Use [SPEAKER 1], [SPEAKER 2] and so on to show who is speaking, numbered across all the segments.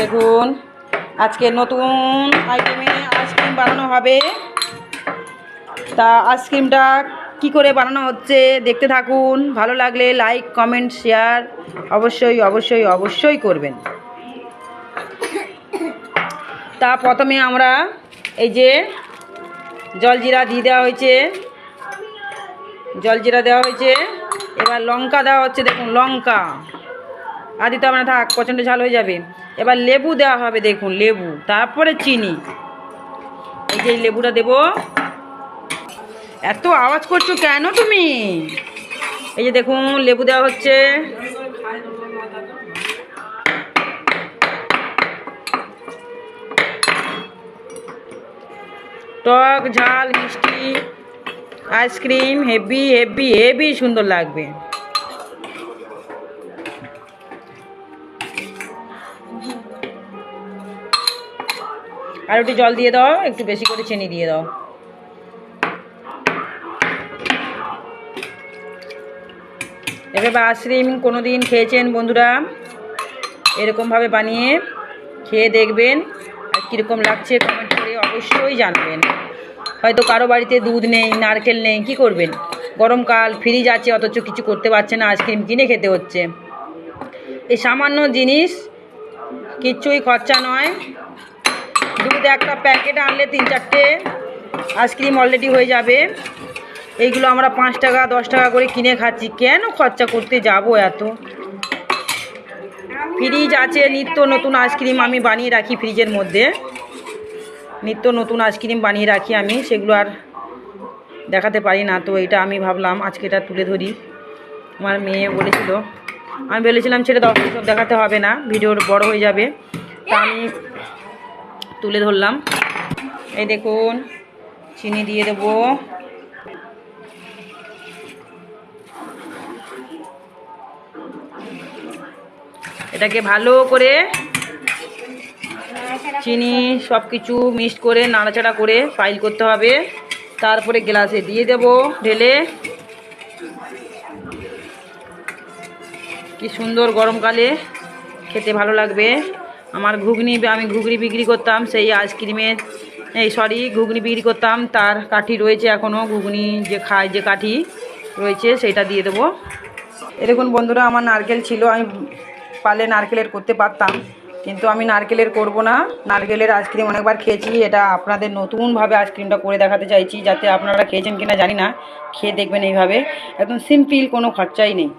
[SPEAKER 1] দেখুন, আজকে নতুন আইটেমে আইসক্রিম বানানো হবে। তা আইসক্রিমটা কি করে বানানো হচ্ছে দেখতে থাকুন। ভালো লাগলে লাইক কমেন্ট শেয়ার অবশ্যই অবশ্যই অবশ্যই করবেন। তা প্রথমে আমরা এই যে জলজিরা দিয়ে দেওয়া হয়েছে। জলজিরা দেওয়া হয়েছে। এবার লঙ্কা দেওয়া হচ্ছে, দেখুন, লঙ্কা। আর দিতে হবে না থাক, প্রচণ্ড ঝাল হয়ে যাবে। এবার লেবু দেওয়া হবে, দেখুন, লেবু, তারপরে চিনি। এই যে লেবুটা দেবো। এত আওয়াজ করছ কেন তুমি? এই যে দেখুন, লেবু দেওয়া হচ্ছে। টক, ঝাল, মিষ্টি, আইসক্রিম, হেভি হেভি হেভি সুন্দর লাগবে। আর জল দিয়ে দাও, একটু বেশি করে চিনি দিয়ে দাও। এভাবে আইসক্রিম কোনো দিন খেয়েছেন বন্ধুরা? এরকমভাবে বানিয়ে খেয়ে দেখবেন, আর কীরকম লাগছে কমেন্ট করে অবশ্যই জানবেন। হয়তো কারও বাড়িতে দুধ নেই, নারকেল নেই, কি করবেন? গরমকাল ফ্রিজ আছে, অথচ কিছু করতে পারছে না, আইসক্রিম কিনে খেতে হচ্ছে। এই সামান্য জিনিস, কিচ্ছুই খরচা নয়। দুধ একটা প্যাকেট আনলে তিন চারটে আইসক্রিম অলরেডি হয়ে যাবে। এইগুলো আমরা পাঁচ টাকা, দশ টাকা করে কিনে খাচ্ছি। কেন খরচা করতে যাব এত? ফ্রিজ আছে, নিত্য নতুন আইসক্রিম আমি বানিয়ে রাখি ফ্রিজের মধ্যে। নিত্য নতুন আইসক্রিম বানিয়ে রাখি আমি, সেগুলো আর দেখাতে পারি না। তো এটা আমি ভাবলাম, আজকে এটা তুলে ধরি। আমার মেয়ে বলেছিল, আমি বলেছিলাম, ছেড়ে দাও সব দেখাতে হবে না ভিডিওর বড় হয়ে যাবে। তা আমি তুলে ধরলাম। এই দেখুন, চিনি দিয়ে দেবো। এটাকে ভালো করে চিনি সব কিছু মিক্সড করে, নাড়াচাড়া করে ফাইল করতে হবে। তারপরে গ্লাসে দিয়ে দেব ঢেলে। কি সুন্দর গরমকালে খেতে ভালো লাগবে। আমার ঘুগনি আমি ঘুগনি বিক্রি করতাম, সেই আইসক্রিমের এই সরি ঘুগনি বিক্রি করতাম। তার কাঠি রয়েছে এখনও ঘুগনি যে খায়, যে কাঠি রয়েছে, সেইটা দিয়ে দেবো। এরকম বন্ধুরা, আমার নারকেল ছিল, আমি পারলে নারকেলের করতে পারতাম, কিন্তু আমি নারকেলের করব না। নারকেলের আইসক্রিম অনেকবার খেয়েছি, এটা আপনাদের নতুনভাবে আইসক্রিমটা করে দেখাতে চাইছি, যাতে আপনারা খেয়েছেন কিনা জানি না। খেয়ে দেখবেন এইভাবে। একদম সিম্পল কোনো খরচাই নেই।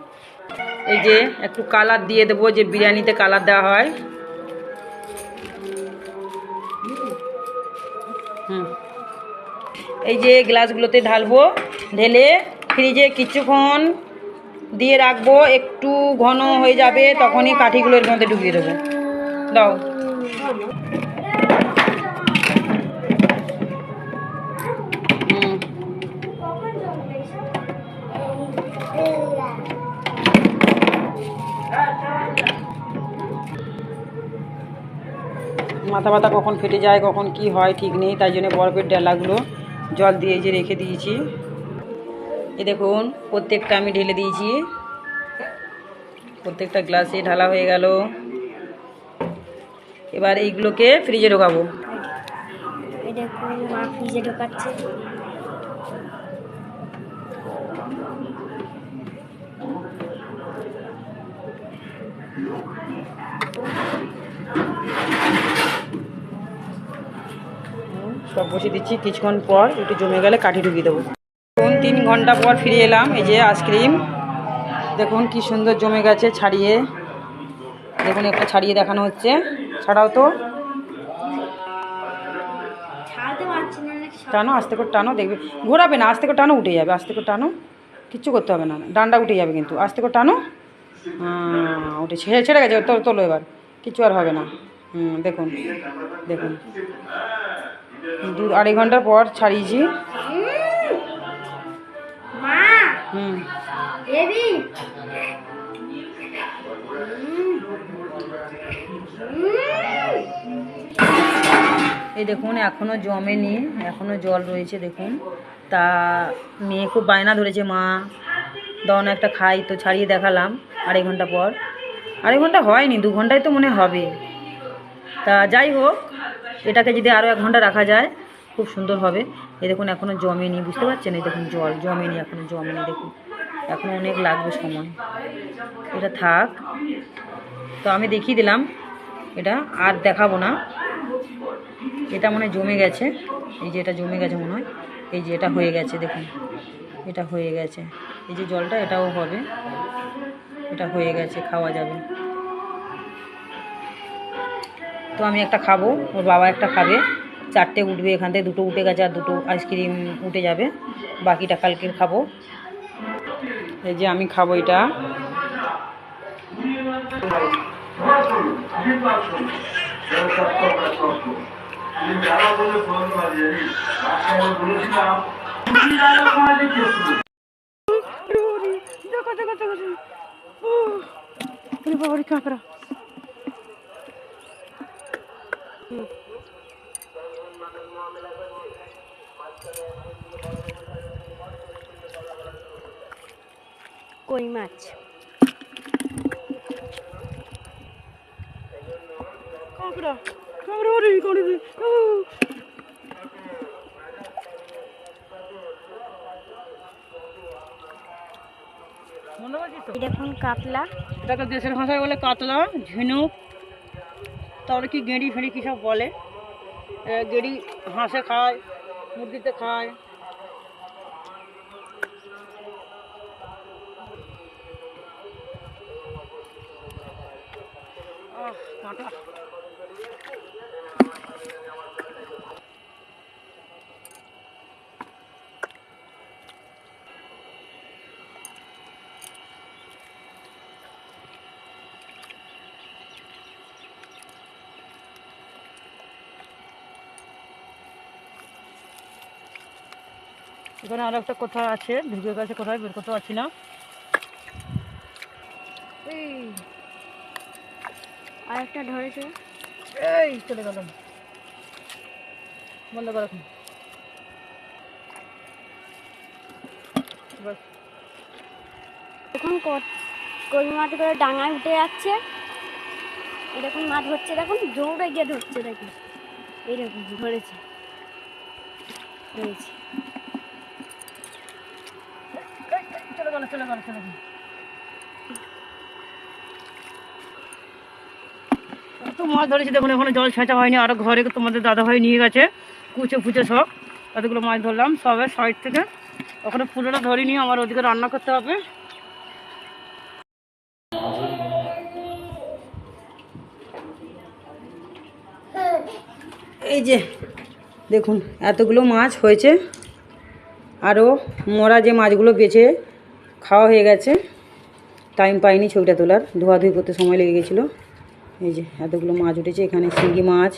[SPEAKER 1] এই যে একটু কালার দিয়ে দেবো, যে বিরিয়ানিতে কালার দেওয়া হয়। এই যে গ্লাসগুলোতে ঢালবো, ঢেলে ফ্রিজে কিছুক্ষণ দিয়ে রাখব, একটু ঘন হয়ে যাবে, তখনই কাঠিগুলো এর মধ্যে ঢুকিয়ে দেবো। দাও। মাথা ব্যথা কখন ফেটে যায়, কখন কি হয়, ঠিক নেই, তাই জন্য বরফের ডেলাগুলো জল দিয়ে যে রেখে দিয়েছি। এ দেখুন, প্রত্যেকটা আমি ঢেলে দিয়েছি। প্রত্যেকটা গ্লাসে ঢালা হয়ে গেল। এবার এইগুলোকে ফ্রিজে ঢোকাবো।
[SPEAKER 2] ঢোকাচ্ছে।
[SPEAKER 1] বসিয়ে দিচ্ছি। কিছুক্ষণ পর একটু জমে গেলে কাঠি ঢুকিয়ে দেবো। দেখুন তিন ঘণ্টা পর ফিরে এলাম এই যে আইসক্রিম। দেখুন কি সুন্দর জমে গেছে ছাড়িয়ে। দেখুন একটা ছাড়িয়ে দেখানো হচ্ছে। ছাড়াও তো। টানো আস্তে করে টানো দেখবে। ঘোরাবে না আস্তে করে টানো উঠে যাবে আস্তে করে টানো। কিচ্ছু করতে হবে না ডান্ডা উঠে যাবে কিন্তু। আস্তে করে টানো। হ্যাঁ উঠে ছেড়ে ছেড়ে গেছে তো তোলো এবার। কিচ্ছু আর হবে না। হুম দেখুন দেখুন। দু আড়াই ঘণ্টা পর ছাড়িয়েছি। হুম। এই দেখুন এখনও জমেনি এখনও জল রয়েছে দেখুন। তা মেয়ে খুব বায়না ধরেছে মা। দাও না একটা খাই তো ছাড়িয়ে দেখালাম আড়াই ঘণ্টা পর। আড়াই ঘণ্টা হয়নি দু ঘন্টায় তো মনে হবে। তা যাই হোক এটাকে যদি আরও এক ঘণ্টা রাখা যায়, খুব সুন্দর হবে। এই দেখুন এখনও জমেনি, বুঝতে পারছেন? এই দেখুন, জল জমেনি এখনও জমেনি, দেখুন। এখনও অনেক লাগবে সময়। এটা থাক। তো আমি দেখিয়ে দিলাম, এটা আর দেখাবো না। এটা মনে জমে গেছে। এই যে এটা জমে গেছে মনে হয়। এই যে এটা হয়ে গেছে, দেখুন। এটা হয়ে গেছে। এই যে জলটা, এটাও হবে। এটা হয়ে গেছে, খাওয়া যাবে। তো আমি একটা খাব, ওর বাবা একটা খাবে। চারটে উঠবে এখান থেকে, দুটো উঠে গেছে আর দুটো আইসক্রিম উঠে যাবে। বাকিটা কালকে খাব। এই যে আমি খাব এটা। কাঁকড়া
[SPEAKER 2] কই মাছ?
[SPEAKER 1] কাঁকড়া কাঁকড়া ওরে কাঁকড়া
[SPEAKER 2] দেখুন কাতলা?
[SPEAKER 1] এটাকে দেশের ভাষায় বলে কাতলা ঝিনুক তারপরে কি গেঁড়ি ফেঁড়ি কী সব বলে গেঁড়ি হাঁসে খায় মুরগিতে খায় কাঁটা। এখানে আর একটা কোথাও আছে, ভিডিওর কাছে কোথায় বের করতে পারছি না। এই,
[SPEAKER 2] আর একটা ধরেছে।
[SPEAKER 1] এই, চলে গেলাম। বন্ধ কর এখন।
[SPEAKER 2] ক- কই মাছ করে ডাঙায় উঠে যাচ্ছে। এরকম মাছ হচ্ছে দেখুন জোরে গিয়ে ধরছে, দেখুন। এইরকম ধরেছে। ধরেছে
[SPEAKER 1] এই, চলে চলে চলে কত মাছ ধরেছি দেখুন, এখনও জল ছেঁচা হয়নি, আরও ঘরে তোমাদের দাদা ভাই নিয়ে গেছে, কুচে ফুচে সব। এতগুলো মাছ ধরলাম সবের সাইড থেকে। ওখানে পুরোটা ধরিনি, আমার ওদিকে রান্না করতে হবে। এই যে, দেখুন, এতগুলো মাছ হয়েছে। আরও মরা যে মাছগুলো বেছে খাওয়া হয়ে গেছে। টাইম পাইনি ছবিটা তোলার। ধোয়াধুয়ি করতে সময় লেগে গেছিল। এই যে এতগুলো মাছ উঠেছে। এখানে শিঙ্গি মাছ,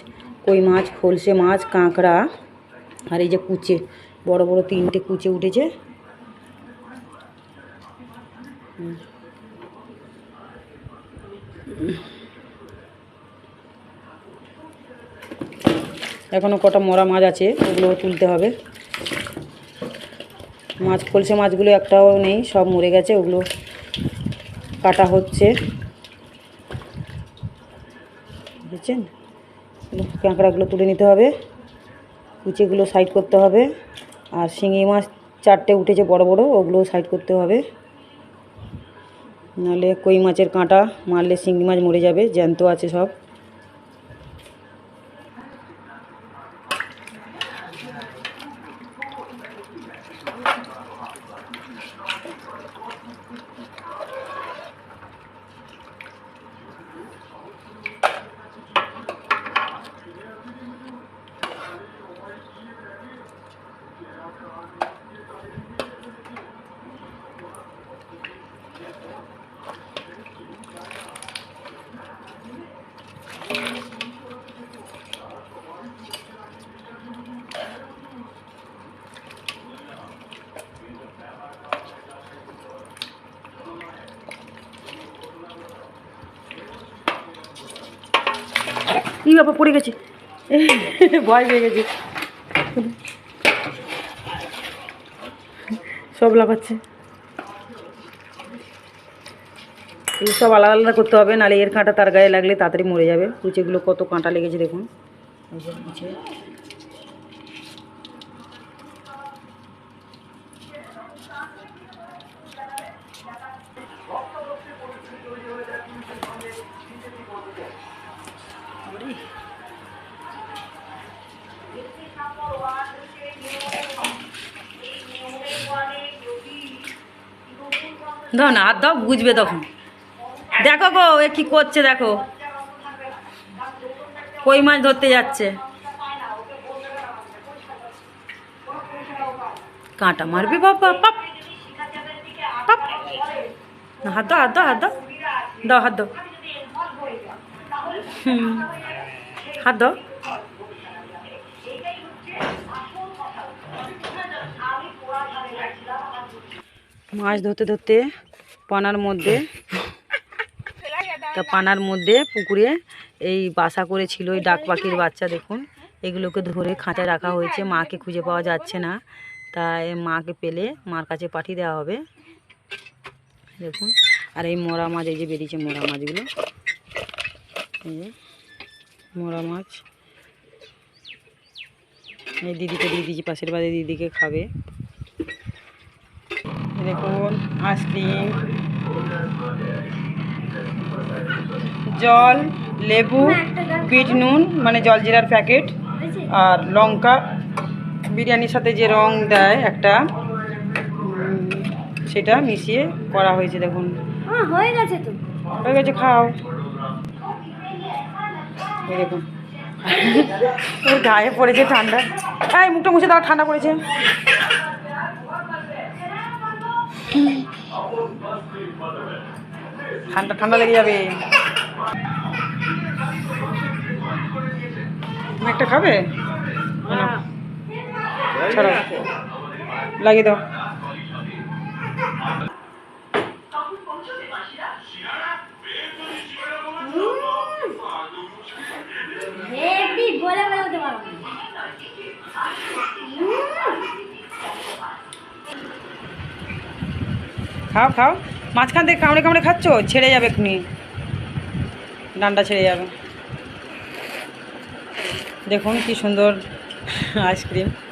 [SPEAKER 1] কই মাছ, খলসে মাছ, কাঁকড়া আর এই যে কুচে। বড় বড় তিনটে কুচে উঠেছে। এখনও কটা মরা মাছ আছে ওগুলো তুলতে হবে। মাছ খলসে মাছগুলো একটাও নেই, সব মরে গেছে, ওগুলো কাটা হচ্ছে। বুঝছেন কাঁকড়াগুলো তুলে নিতে হবে, কুচিগুলো সাইড করতে হবে, আর শিঙি মাছ চারটে উঠেছে বড় বড়, ওগুলো সাইড করতে হবে। নাহলে কই মাছের কাঁটা, মারলে শিঙি মাছ মরে যাবে, জ্যান্ত আছে সব। কি ব্যাপার পড়ে গেছে। ভয় পেয়ে গেছে। সব লাগাচ্ছে এগুলো সব আলাদা আলাদা করতে হবে নাহলে এর কাঁটা তার গায়ে লাগলে তাড়াতাড়ি মরে যাবে। কুচেগুলো কত কাঁটা লেগেছে দেখুন। দাও না আর দাও, বুঝবে তখন। দেখো গো, এ কি করছে দেখো। কই মাছ ধরতে যাচ্ছে? কাঁটা মারবি বাবা, পাপ। পাপ। হাত দাও হাত দাও হাত দাও। দাও, হাত দাও। হুম। হাত দাও। মাছ ধরতে ধরতে পানার মধ্যে তা পানার মধ্যে পুকুরে এই বাসা করেছিল ওই ডাক পাখির বাচ্চা, দেখুন। এগুলোকে ধরে খাঁচায় রাখা হয়েছে, মাকে খুঁজে পাওয়া যাচ্ছে না। তাই মাকে পেলে মার কাছে পাঠিয়ে দেওয়া হবে। দেখুন, আর এই মোরা মাছ, এই যে বেরিয়েছে মরা মাছগুলো। মোরা মাছ। এই দিদিকে দিয়ে দিয়েছি, পাশের বাড়ি দিদিকে খাবে। দেখুন, আইসক্রিম। জল লেবু বিট নুন মানে জলজিরার প্যাকেট আর লঙ্কা। বিরিয়ানির সাথে যে রং দেয় একটা সেটা মিশিয়ে করা হয়েছে দেখুন।
[SPEAKER 2] হ্যাঁ হয়ে গেছে তো।
[SPEAKER 1] হয়ে গেছে খাও। দেখুন। ওর গায়ে পড়েছে ঠান্ডা। এই মুখটা মুছে দাও ঠান্ডা পড়েছে। ঠান্ডা ঠান্ডা লেগে যাবে। একটা খাবে। লাগিয়ে দাও। খাও খাও। মাঝখান থেকে কামড়ে কামড়ে খাচ্ছ? ছেড়ে যাবে এক্ষুনি ডান্ডা ছেড়ে যাবে। দেখুন কি সুন্দর আইসক্রিম